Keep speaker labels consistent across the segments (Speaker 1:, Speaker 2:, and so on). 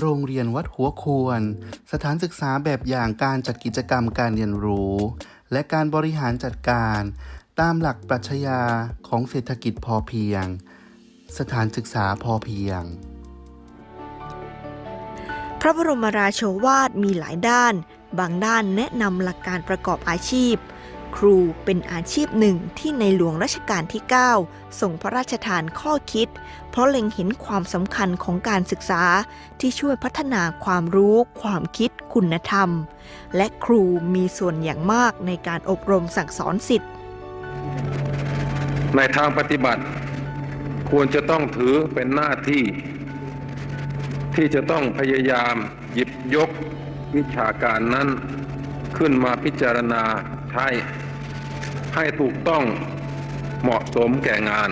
Speaker 1: โรงเรียนวัดหัวควร สถานศึกษาแบบอย่างการจัดกิจกรรมการเรียนรู้ และการบริหารจัดการ ตามหลักปรัชญาของเศรษฐกิจพอเพียง สถานศึกษาพอเพียง
Speaker 2: พระบรมราโชวาทมีหลายด้าน บางด้านแนะนำหลักการประกอบอาชีพ ครูเป็นอาชีพหนึ่งที่ในหลวงรัชกาลที่ 9 ส่งพระราชทานข้อคิด เพราะเล็งเห็นความสำคัญของการศึกษาที่ช่วยพัฒนาความรู้ ความคิด คุณธรรม และครูมีส่วนอย่างมากในการอบรมสั่งสอนสิทธิ์
Speaker 3: ในทางปฏิบัติ ควรจะต้องถือเป็นหน้าที่ ที่จะต้องพยายามหยิบยกวิชาการนั้นขึ้นมาพิจารณาใช้ ให้ถูกต้องเหมาะสมแก่งาน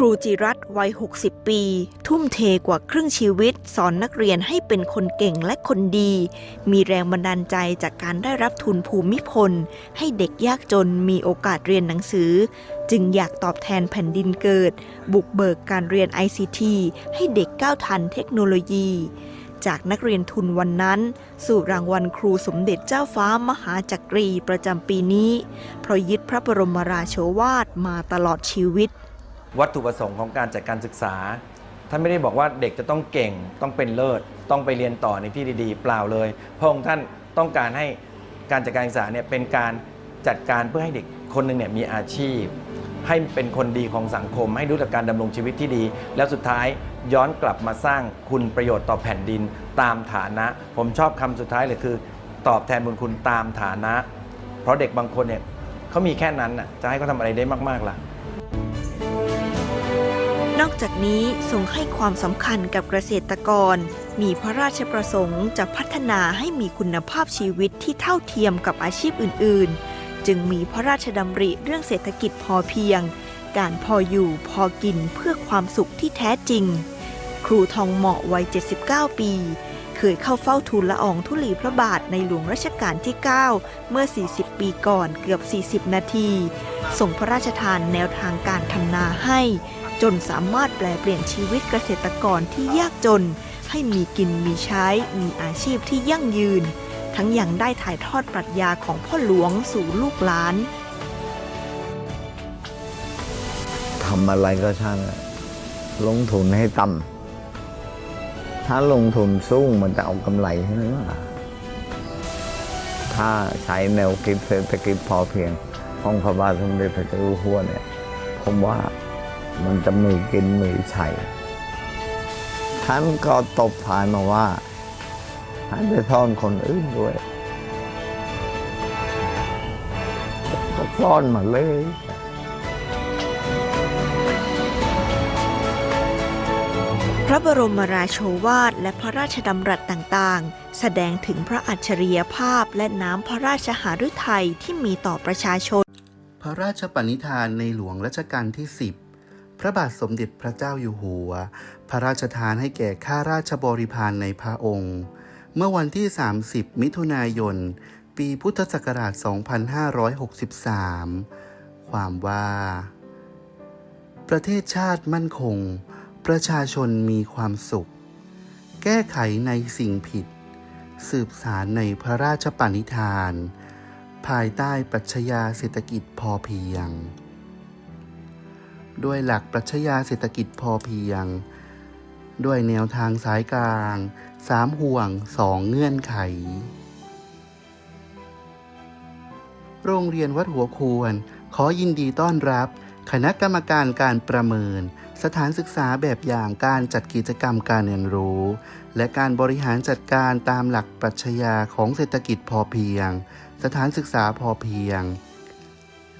Speaker 2: ครูจิรัตวัย 60 ปี ทุ่มเทกว่าครึ่งชีวิต สอนนักเรียนให้เป็นคนเก่งและคนดี มีแรงบันดาลใจจากการได้รับทุนภูมิพล ให้เด็กยากจนมีโอกาสเรียนหนังสือ จึงอยากตอบแทนแผ่นดินเกิด บุกเบิกการเรียน ICT ให้เด็กก้าวทันเทคโนโลยีจากนักเรียนทุนวันนั้น สู่รางวัลครูสมเด็จเจ้าฟ้ามหาจักรีประจำปีนี้ เพราะยึดพระบรมราโชวาทมาตลอดชีวิต
Speaker 4: วัตถุประสงค์ของการจัดการศึกษา ท่านไม่ได้บอกว่าเด็กจะต้องเก่งต้องเป็นเลิศ ต้องไปเรียนต่อในที่ดีๆ เปล่าเลย พระองค์ท่านต้องการให้การจัดการศึกษาเนี่ยเป็นการจัดการเพื่อให้เด็กคนหนึ่งเนี่ยมีอาชีพ ให้เป็นคนดีของสังคม ให้รู้จักการดำรงชีวิตที่ดี แล้วสุดท้ายย้อนกลับมาสร้างคุณประโยชน์ต่อแผ่นดินตามฐานะ ผมชอบคำสุดท้ายเลยคือ ตอบแทนบุญคุณตามฐานะ เพราะเด็กบางคนเนี่ยเขามีแค่นั้นน่ะจะให้เขาทำอะไรได้มากๆล่ะ
Speaker 2: นอกจากนี้ทรงให้ความสำคัญกับเกษตรกร มีพระราชประสงค์จะพัฒนาให้มีคุณภาพชีวิตที่เท่าเทียมกับอาชีพอื่น ๆ จึงมีพระราชดำริเรื่องเศรษฐกิจพอเพียง การพออยู่พอกินเพื่อความสุขที่แท้จริง ครูทองเหมาะวัย 79 ปี เคยเข้าเฝ้าทูลละอองธุลีพระบาทในหลวงรัชกาลที่ 9 เมื่อ 40 ปีก่อนเกือบ 40 นาทีส่งพระราชทานแนวทางการทำนาให้ จนสามารถแปลเปลี่ยนชีวิตเกษตรกรที่ยากจน ให้มีกินมีใช้ มีอาชีพที่ยั่งยืน ทั้งยังได้ถ่ายทอดปรัชญาของพ่อหลวงสู่ลูกหลาน
Speaker 5: ทำอะไรก็ช่างลงทุนให้ต่ำถ้าลงทุนสูงมันจะเอากำไรใช่ไหมวะถ้าใช้แนวคิดเศรษฐกิจพอเพียง ของพระบาทสมเด็จพระเจ้าอยู่หัวเนี่ยผมว่า มันจะมีกินมีใช้ท่านก็ตบท้ายมาว่าท่านจะสอนคนอื่นด้วยก็สอนมาเลย
Speaker 2: พระบรมราโชวาทและพระราชดำรัสต่างๆ แสดงถึงพระอัจฉริยภาพและน้ำพระราชหฤทัยที่มีต่อประชาชน
Speaker 1: พระราชปณิธานในหลวงรัชกาลที่ 10 พระบาทสมเด็จพระเจ้าอยู่หัว พระราชทานให้แก่ข้าราชบริพารในพระองค์ เมื่อวันที่ 30 มิถุนายน ปีพุทธศักราช 2563 ความว่า ประเทศชาติมั่นคง ประชาชนมีความสุข แก้ไขในสิ่งผิด สืบสารในพระราชปณิธาน ภายใต้ปรัชญาเศรษฐกิจพอเพียง ด้วยหลักปรัชญาเศรษฐกิจพอเพียง ด้วยแนวทางสายกลางสามห่วงสองเงื่อนไข โรงเรียนวัดหัวควร ขอยินดีต้อนรับ คณะกรรมการการประเมิน สถานศึกษาแบบอย่างการจัดกิจกรรมการเรียนรู้ และการบริหารจัดการตามหลักปรัชญาของเศรษฐกิจพอเพียง สถานศึกษาพอเพียง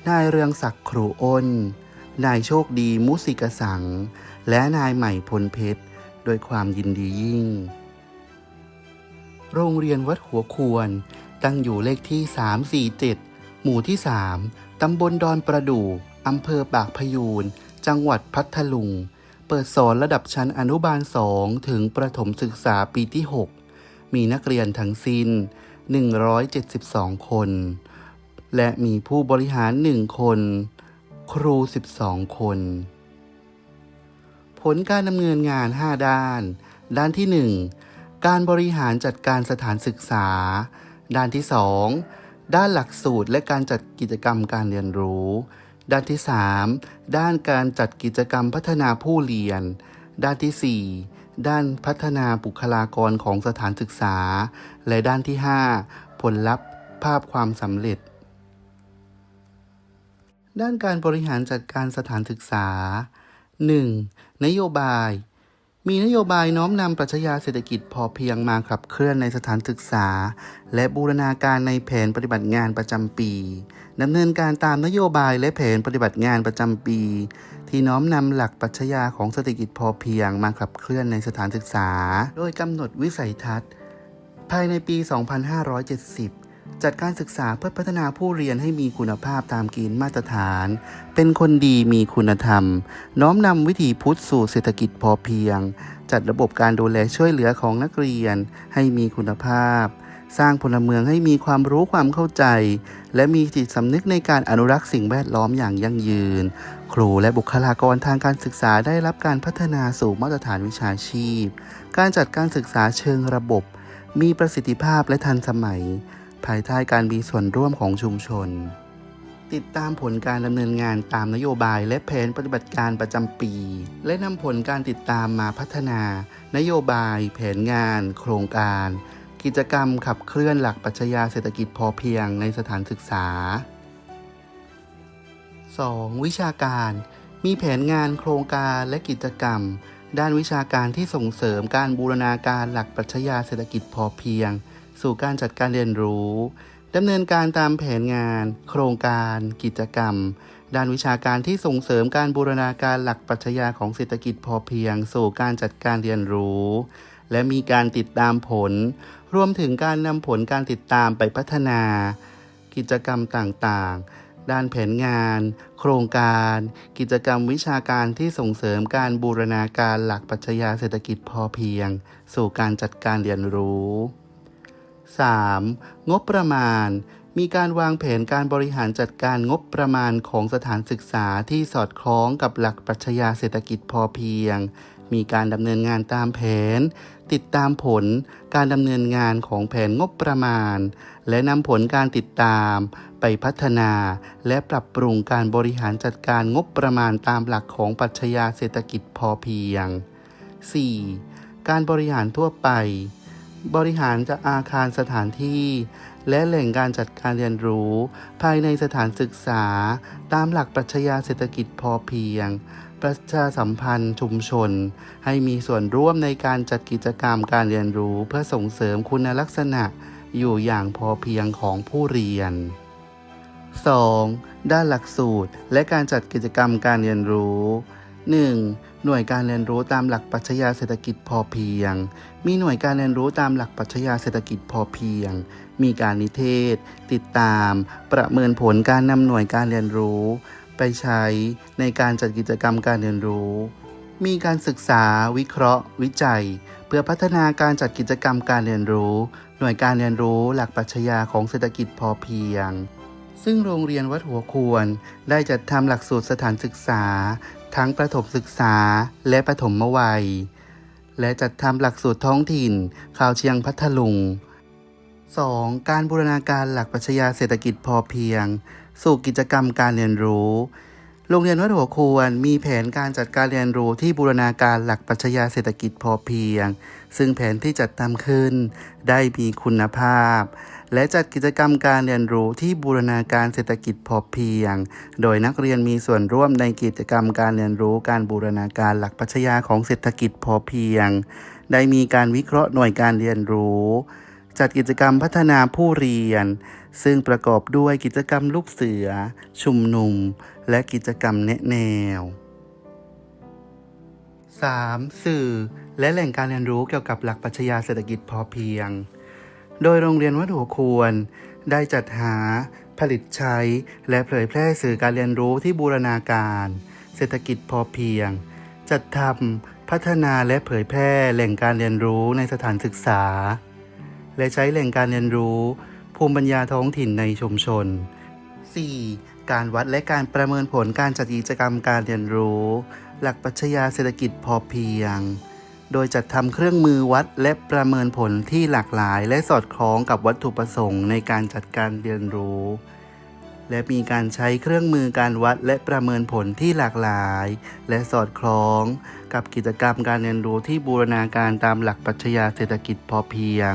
Speaker 1: นายเรืองศักดิ์ครูอ้น นายโชคดีมุสิกสัง และนายใหม่พลเพชรโดวยความยินดียิ่ง โรงเรียนวัดหัวควร ตั้งอยู่เลขที่ 347 หมู่ที่ 3 ตำบลดอนประดู่อำเภอปากพยูน จังหวัดพัทลุง เปิดสอนระดับชั้นอนุบาล 2 ถึงประถมศึกษาปีที่ 6 มีนักเรียนทั้งสิ้น 172 คน และมีผู้บริหารหนึ่งคน ครู 12 คน ผลการดำเนินงาน 5 ด้าน ด้านที่ 1 การบริหารจัดการสถานศึกษา ด้านที่ 2 ด้านหลักสูตรและการจัดกิจกรรมการเรียนรู้ ด้านที่ 3 ด้านการจัดกิจกรรมพัฒนาผู้เรียน ด้านที่ 4 ด้านพัฒนาบุคลากรของสถานศึกษา และด้านที่ 5 ผลลัพธ์ภาพความสำเร็จ ด้านการบริหารจัดการสถานศึกษา 1. นโยบาย มีนโยบายน้อมนำปรัชญาเศรษฐกิจพอเพียงมาขับเคลื่อนในสถานศึกษา และบูรณาการในแผนปฏิบัติงานประจำปีดำเนินการตามนโยบายและแผนปฏิบัติงานประจำปี ที่น้อมนำหลักปรัชญาของเศรษฐกิจพอเพียงมาขับเคลื่อนในสถานศึกษา โดยกำหนดวิสัยทัศน์ ภายในปี 2570 จัดการศึกษาเพื่อพัฒนาผู้เรียนให้มีคุณภาพตามเกณฑ์มาตรฐาน เป็นคนดีมีคุณธรรม น้อมนำวิถีพุทธสู่เศรษฐกิจพอเพียง จัดระบบการดูแลช่วยเหลือของนักเรียนให้มีคุณภาพ สร้างพลเมืองให้มีความรู้ความเข้าใจ และมีจิตสำนึกในการอนุรักษ์สิ่งแวดล้อมอย่างยั่งยืน ครูและบุคลากรทางการศึกษาได้รับการพัฒนาสู่มาตรฐานวิชาชีพ การจัดการศึกษาเชิงระบบ มีประสิทธิภาพและทันสมัย ภายใต้การมีส่วนร่วมของชุมชน ติดตามผลการดำเนินงานตามนโยบายและแผนปฏิบัติการประจำปี และนำผลการติดตามมาพัฒนา นโยบาย แผนงาน โครงการ กิจกรรมขับเคลื่อนหลักปรัชญาเศรษฐกิจพอเพียงในสถานศึกษา 2. วิชาการ มีแผนงานโครงการและกิจกรรม ด้านวิชาการที่ส่งเสริมการบูรณาการหลักปรัชญาเศรษฐกิจพอเพียง สู่การจัดการเรียนรู้ดำเนินการตามแผนงาน โครงการ กิจกรรม ด้านวิชาการที่ส่งเสริมการบูรณาการหลักปรัชญาของเศรษฐกิจพอเพียง สู่การจัดการเรียนรู้ และมีการติดตามผล รวมถึงการนำผลการติดตามไปพัฒนา กิจกรรมต่างๆ ด้านแผนงาน โครงการ กิจกรรมวิชาการที่ส่งเสริมการบูรณาการหลักปรัชญาเศรษฐกิจพอเพียง สู่การจัดการเรียนรู้ 3. งบประมาณ มีการวางแผนการบริหารจัดการงบประมาณของสถานศึกษาที่สอดคล้องกับหลักปรัชญาเศรษฐกิจพอเพียง มีการดำเนินงานตามแผน ติดตามผลการดำเนินงานของแผนงบประมาณ และนำผลการติดตาม ไปพัฒนา และปรับปรุงการบริหารจัดการงบประมาณตามหลักของปรัชญาเศรษฐกิจพอเพียง 4. การบริหารทั่วไป บริหารจากอาคารสถานที่ และแหล่งการจัดการเรียนรู้ ภายในสถานศึกษา ตามหลักปรัชญาเศรษฐกิจพอเพียง ประชาสัมพันธ์ชุมชน ให้มีส่วนร่วมในการจัดกิจกรรมการเรียนรู้ เพื่อส่งเสริมคุณลักษณะอยู่อย่างพอเพียงของผู้เรียน 2. ด้านหลักสูตรและการจัดกิจกรรมการเรียนรู้ 1. หน่วยการเรียนรู้ตามหลักปรัชญาเศรษฐกิจพอเพียง มีหน่วยการเรียนรู้ตามหลักปรัชญาเศรษฐกิจพอเพียง มีการนิเทศ ติดตาม ประเมินผลการนำหน่วยการเรียนรู้ ไปใช้ในการจัดกิจกรรมการเรียนรู้ มีการศึกษา วิเคราะห์ วิจัย เพื่อพัฒนาการจัดกิจกรรมการเรียนรู้ หน่วยการเรียนรู้หลักปรัชญาของเศรษฐกิจพอเพียงซึ่งโรงเรียนวัดหัวควร ได้จัดทำหลักสูตรสถานศึกษา ทั้งประถมศึกษาและประถมวัย และจัดทำหลักสูตรท้องถิ่นข่าวเชียงพัทลุง 2. การบูรณาการหลักปรัชญาเศรษฐกิจพอเพียง สู่กิจกรรมการเรียนรู้ โรงเรียนวัดหัวควรมีแผนการจัดการเรียนรู้ที่บูรณาการหลักปรัชญาเศรษฐกิจพอเพียง ซึ่งแผนที่จัดทำขึ้น ได้มีคุณภาพ และจัดกิจกรรมการเรียนรู้ที่บูรณาการเศรษฐกิจพอเพียง โดยนักเรียนมีส่วนร่วมในกิจกรรมการเรียนรู้การบูรณาการหลักปรัชญาของเศรษฐกิจพอเพียง ได้มีการวิเคราะห์หน่วยการเรียนรู้ จัดกิจกรรมพัฒนาผู้เรียน ซึ่งประกอบด้วยกิจกรรมลูกเสือ ชุมนุม และกิจกรรมแนะแนว 3. สื่อ และแหล่งการเรียนรู้เกี่ยวกับหลักปรัชญาเศรษฐกิจพอเพียง โดยโรงเรียนวัดหัวควร ได้จัดหา ผลิตใช้ และเผยแพร่สื่อการเรียนรู้ที่บูรณาการ เศรษฐกิจพอเพียง จัดทำพัฒนาและเผยแพร่แหล่งการเรียนรู้ในสถานศึกษา และใช้แหล่งการเรียนรู้ ภูมิปัญญาท้องถิ่นในชุมชน 4. การวัดและการประเมินผลการจัดกิจกรรมการเรียนรู้ หลักปรัชญาเศรษฐกิจพอเพียง โดยจัดทำเครื่องมือวัดและประเมินผลที่หลากหลาย และสอดคล้องกับวัตถุประสงค์ในการจัดการเรียนรู้ และมีการใช้เครื่องมือการวัดและประเมินผลที่หลากหลาย และสอดคล้อง กับกิจกรรมการเรียนรู้ที่บูรณาการตามหลักปรัชญาเศรษฐกิจพอเพียง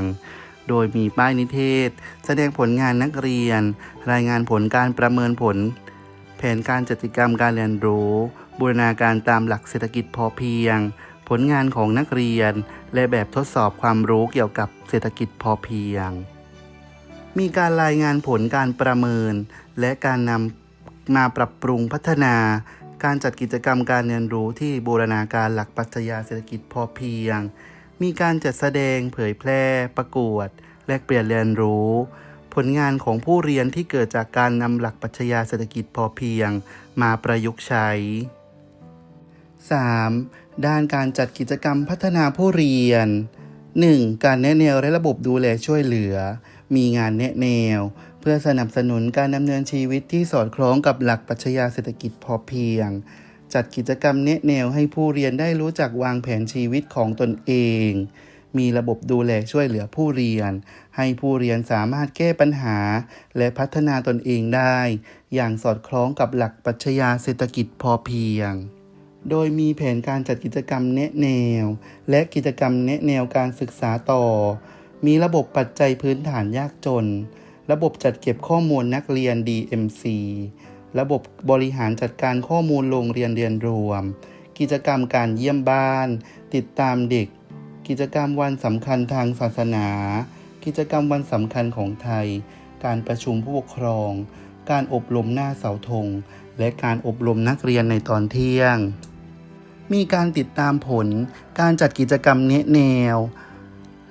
Speaker 1: โดยมีป้ายนิเทศ แสดงผลงานนักเรียน รายงานผลการประเมินผล แผนการจัดกิจกรรมการเรียนรู้ บูรณาการตามหลักเศรษฐกิจพอเพียง ผลงานของนักเรียน และแบบทดสอบความรู้เกี่ยวกับเศรษฐกิจพอเพียง มีการรายงานผลการประเมิน และการนำมาปรับปรุงพัฒนา การจัดกิจกรรมการเรียนรู้ที่บูรณาการหลักปรัชญาเศรษฐกิจพอเพียง มีการจัดแสดงเผยแพร่ ประกวด แลกเปลี่ยนเรียนรู้ผลงานของผู้เรียนที่เกิดจากการนำหลักปรัชญาเศรษฐกิจพอเพียง มาประยุกต์ใช้ 3. ด้านการจัดกิจกรรมพัฒนาผู้เรียน 1. การแนะแนวและระบบดูแลช่วยเหลือ มีงานแนะแนว เพื่อสนับสนุนการดำเนินชีวิตที่สอดคล้องกับหลักปรัชญาเศรษฐกิจพอเพียง จัดกิจกรรมแนะแนวให้ผู้เรียนได้รู้จักวางแผนชีวิตของตนเอง มีระบบดูแลช่วยเหลือผู้เรียน ให้ผู้เรียนสามารถแก้ปัญหา และพัฒนาตนเองได้ อย่างสอดคล้องกับหลักปรัชญาเศรษฐกิจพอเพียง โดยมีแผนการจัดกิจกรรมแนะแนว และกิจกรรมแนะแนวการศึกษาต่อ มีระบบปัจจัยพื้นฐานยากจน ระบบจัดเก็บข้อมูลนักเรียน DMC ระบบบริหารจัดการข้อมูลโรงเรียนเรียนรวม กิจกรรมการเยี่ยมบ้าน ติดตามเด็ก กิจกรรมวันสำคัญทางศาสนา กิจกรรมวันสำคัญของไทย การประชุมผู้ปกครอง การอบรมหน้าเสาธง และการอบรมนักเรียนในตอนเที่ยง มีการติดตามผล การจัดกิจกรรมแนะแนว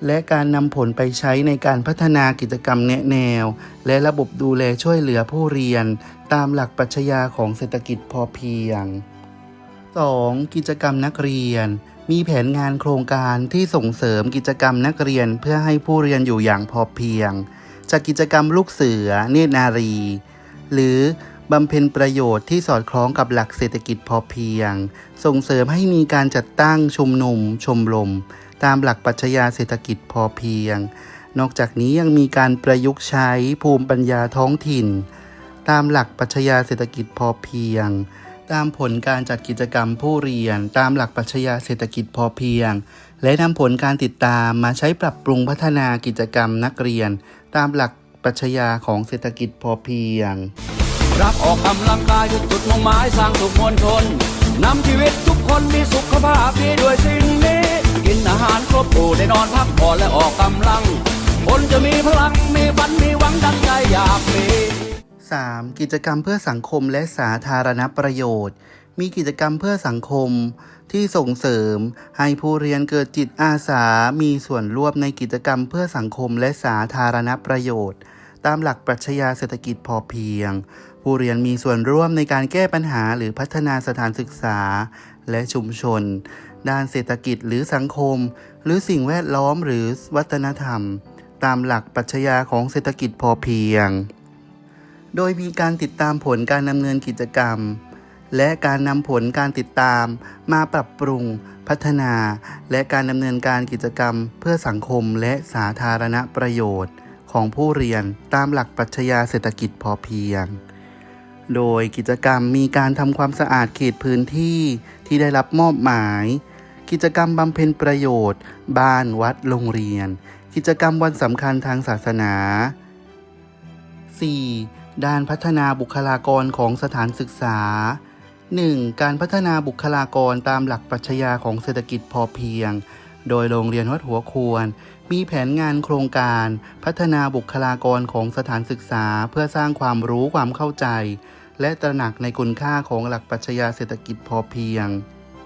Speaker 1: และการนำผลไปใช้ในการพัฒนากิจกรรมแนะแนว และระบบดูแลช่วยเหลือผู้เรียน ตามหลักปรัชญาของเศรษฐกิจพอเพียง 2. กิจกรรมนักเรียน มีแผนงานโครงการที่ส่งเสริมกิจกรรมนักเรียนเพื่อให้ผู้เรียนอยู่อย่างพอเพียง จากกิจกรรมลูกเสือเนตรนารี หรือ บำเพ็ญประโยชน์ที่สอดคล้องกับหลักเศรษฐกิจพอเพียง ส่งเสริมให้มีการจัดตั้งชุมนุมชมรมตามหลักปรัชญาเศรษฐกิจพอเพียง นอกจากนี้ยังมีการประยุกต์ใช้ภูมิปัญญาท้องถิ่น ตามหลักปรัชญาเศรษฐกิจพอเพียง ตามผลการจัดกิจกรรมผู้เรียน ตามหลักปรัชญาเศรษฐกิจพอเพียง และนำผลการติดตามมาใช้ปรับปรุงพัฒนากิจกรรมนักเรียน ตามหลักปรัชญาของเศรษฐกิจพอเพียง
Speaker 6: รักออกกำลังกายคือจุดมุ่งหมายสร้างสุขมวลชนนำชีวิตทุกคนมีสุขภาพดีด้วยสิ่งนี้ กินอาหารครบถูได้นอนพักผ่อนและออกกำลัง คนจะมีพลังมีฝันมีหวังดังใจอยากมี
Speaker 1: 3. กิจกรรมเพื่อสังคมและสาธารณประโยชน์ มีกิจกรรมเพื่อสังคมที่ส่งเสริม ให้ผู้เรียนเกิดจิตอาสา มีส่วนร่วมในกิจกรรมเพื่อสังคมและสาธารณประโยชน์ ตามหลักปรัชญาเศรษฐกิจพอเพียง ผู้เรียนมีส่วนร่วมในการแก้ปัญหาหรือพัฒนาสถานศึกษา และชุมชน ด้านเศรษฐกิจหรือสังคม หรือสิ่งแวดล้อมหรือวัฒนธรรม ตามหลักปรัชญาของเศรษฐกิจพอเพียง โดยมีการติดตามผลการดำเนินกิจกรรม และการนำผลการติดตามมาปรับปรุง พัฒนา และการดำเนินการกิจกรรม เพื่อสังคมและสาธารณประโยชน์ ของผู้เรียนตามหลักปรัชญาเศรษฐกิจพอเพียง โดยกิจกรรมมีการทำความสะอาดเขตพื้นที่ที่ได้รับมอบหมาย กิจกรรมบำเพ็ญประโยชน์ บ้านวัดโรงเรียน กิจกรรมวันสำคัญทางศาสนา 4. ด้านพัฒนาบุคลากรของสถานศึกษา 1. การพัฒนาบุคลากรตามหลักปรัชญาของเศรษฐกิจพอเพียง โดยโรงเรียนวัดหัวควร มีแผนงานโครงการ พัฒนาบุคลากรของสถานศึกษา เพื่อสร้างความรู้ความเข้าใจ และตระหนักในคุณค่าของหลักปรัชญาเศรษฐกิจพอเพียง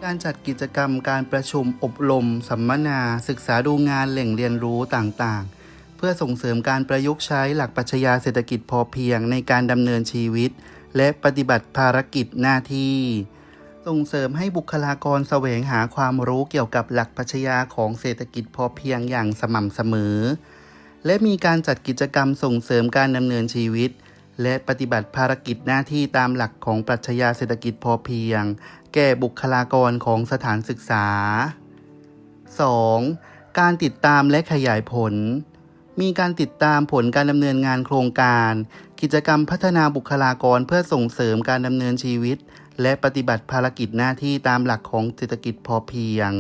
Speaker 1: การจัดกิจกรรมการประชุมอบรม สัมมนา ศึกษาดูงานแหล่งเรียนรู้ต่างๆ เพื่อส่งเสริมการประยุกต์ใช้หลักปรัชญาเศรษฐกิจพอเพียงในการดำเนินชีวิต และปฏิบัติภารกิจหน้าที่ส่งเสริมให้บุคลากรแสวงหาความรู้เกี่ยวกับหลักปรัชญาของเศรษฐกิจพอเพียงอย่างสม่ำเสมอ และมีการจัดกิจกรรมส่งเสริมการดำเนินชีวิต และปฏิบัติภารกิจหน้าที่ตามหลักของปรัชญาเศรษฐกิจพอเพียง แก่บุคลากรของสถานศึกษา 2. การติดตามและขยายผล มีการติดตามผลการดำเนินงานโครงการ กิจกรรมพัฒนาบุคลากรเพื่อส่งเสริมการดำเนินชีวิต และปฏิบัติภารกิจหน้าที่ตามหลักของเศรษฐกิจพอเพียง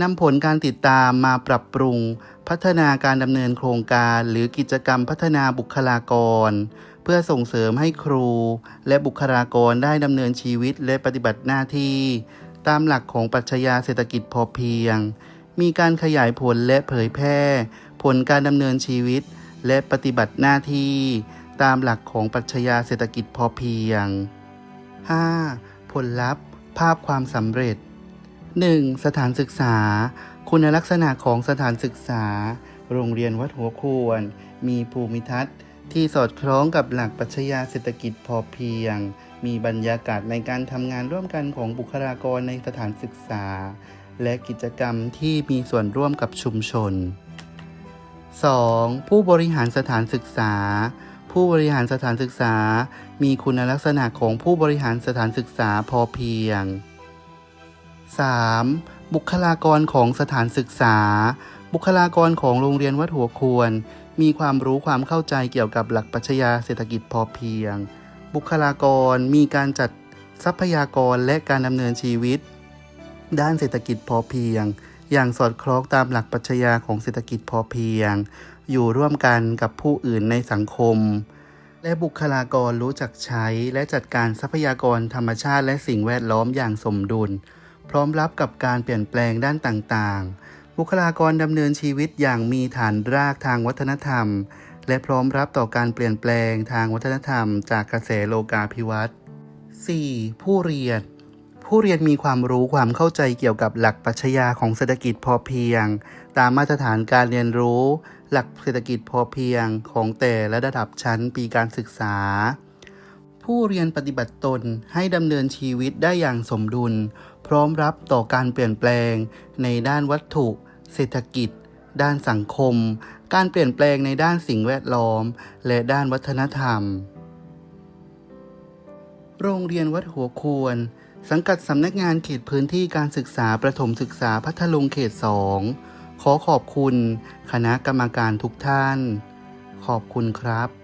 Speaker 1: นำผลการติดตามมาปรับปรุง พัฒนาการดำเนินโครงการ หรือกิจกรรมพัฒนาบุคลากร พื่อส่งเสริมให้ครู และบุคลากรได้ดำเนินชีวิตและปฏิบัติหน้าที่ ตามหลักของปรัชญาเศรษฐกิจพอเพียง มีการขยายผลและเผยแพร่ ผลการดำเนินชีวิต และปฏิบัติหน้าที่ ตามหลักของปรัชญาเศรษฐกิจพอเพียง 5. ผลลัพธ์ ภาพความสำเร็จ 1. สถานศึกษา คุณลักษณะของสถานศึกษา โรงเรียนวัดหัวควร มีภูมิทัศน์ ที่สอดคล้องกับหลักปรัชญาเศรษฐกิจพอเพียง มีบรรยากาศในการทำงานร่วมกันของบุคลากรในสถานศึกษา และกิจกรรมที่มีส่วนร่วมกับชุมชน 2. ผู้บริหารสถานศึกษา ผู้บริหารสถานศึกษา มีคุณลักษณะของผู้บริหารสถานศึกษาพอเพียง 3. บุคลากรของสถานศึกษา บุคลากรของโรงเรียนวัดหัวควร มีความรู้ความเข้าใจเกี่ยวกับหลักปรัชญาเศรษฐกิจพอเพียง บุคลากรมีการจัดทรัพยากรและการดำเนินชีวิต ด้านเศรษฐกิจพอเพียง อย่างสอดคล้องตามหลักปรัชญาของเศรษฐกิจพอเพียง อยู่ร่วมกันกับผู้อื่นในสังคม และบุคลากรรู้จักใช้และจัดการทรัพยากรธรรมชาติและสิ่งแวดล้อมอย่างสมดุล พร้อมรับกับการเปลี่ยนแปลงด้านต่างๆ บุคลากรดำเนินชีวิตอย่างมีฐานรากทางวัฒนธรรม และพร้อมรับต่อการเปลี่ยนแปลงทางวัฒนธรรม จากกระแสโลกาภิวัตน์ 4. ผู้เรียน ผู้เรียนมีความรู้ความเข้าใจเกี่ยวกับหลักปรัชญาของเศรษฐกิจพอเพียง ตามมาตรฐานการเรียนรู้ หลักเศรษฐกิจพอเพียงของแต่ละระดับชั้นปีการศึกษา ผู้เรียนปฏิบัติตนให้ดำเนินชีวิตได้อย่างสมดุล พร้อมรับต่อการเปลี่ยนแปลงในด้านวัตถุ เศรษฐกิจ ด้านสังคม การเปลี่ยนแปลงในด้านสิ่งแวดล้อม และด้านวัฒนธรรม โรงเรียนวัดหัวควร สังกัดสำนักงานเขตพื้นที่การศึกษาประถมศึกษาพัทลุงเขตสองขอขอบคุณ คณะกรรมการทุกท่าน ขอบคุณครับ